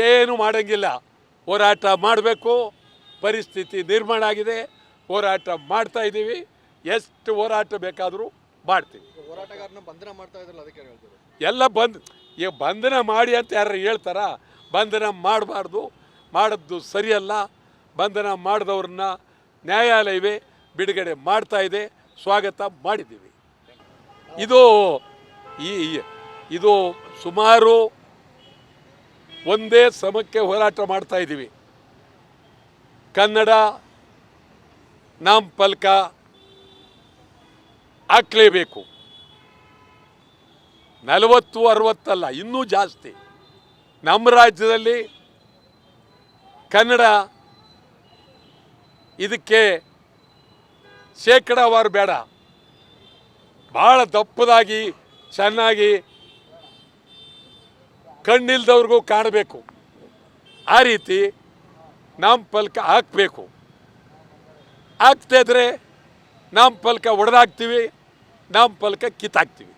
ಏನು ಮಾಡೋಂಗಿಲ್ಲ. ಹೋರಾಟ ಮಾಡಬೇಕು. ಪರಿಸ್ಥಿತಿ ನಿರ್ಮಾಣ ಆಗಿದೆ. ಹೋರಾಟ ಮಾಡ್ತಾ ಇದ್ದೀವಿ. ಎಷ್ಟು ಹೋರಾಟ ಬೇಕಾದರೂ ಮಾಡ್ತೀವಿ. ಹೋರಾಟಗಾರನ ಬಂಧನ ಮಾಡ್ತಾ ಇದ್ರಲ್ಲ ಅದಕ್ಕೆ ಹೇಳ್ತಾರೆ? ಎಲ್ಲ ಬಂದ್ ಈಗ ಬಂಧನ ಮಾಡಿ ಅಂತ ಯಾರು ಹೇಳ್ತಾರ? ಬಂಧನ ಮಾಡಬಾರ್ದು. ಮಾಡಿದ್ದು ಸರಿಯಲ್ಲ. ಬಂಧನ ಮಾಡಿದವ್ರನ್ನ ನ್ಯಾಯಾಲಯವೇ ಬಿಡುಗಡೆ ಮಾಡ್ತಾ ಇದೆ. ಸ್ವಾಗತ ಮಾಡಿದ್ದೀವಿ. ಇದು ಈ ಇದು ಸುಮಾರು ಒಂದೇ ಸಮಕ್ಕೆ ಹೋರಾಟ ಮಾಡ್ತಾ ಇದ್ದೀವಿ. ಕನ್ನಡ ನಾಮಫಲಕ ಹಾಕ್ಲೇಬೇಕು. ನಲವತ್ತು, ಅರವತ್ತಲ್ಲ, ಇನ್ನೂ ಜಾಸ್ತಿ. ನಮ್ಮ ರಾಜ್ಯದಲ್ಲಿ ಕನ್ನಡ ಇದಕ್ಕೆ ಶೇಕಡಾವಾರು ಬೇಡ. ಭಾಳ ದಪ್ಪದಾಗಿ, ಚೆನ್ನಾಗಿ ಕಣ್ಣಿಲ್ದವ್ರಿಗೂ ಕಾಣಬೇಕು. ಆ ರೀತಿ ನಾಮಫಲಕ ಹಾಕಬೇಕು. ಹಾಕ್ತಾ ಇದ್ರೆ ನಾಮಫಲಕ ಒಡೆದಾಕ್ತೀವಿ ನಾಮಫಲಕ ಕಿತ್ತಾಕ್ತೀವಿ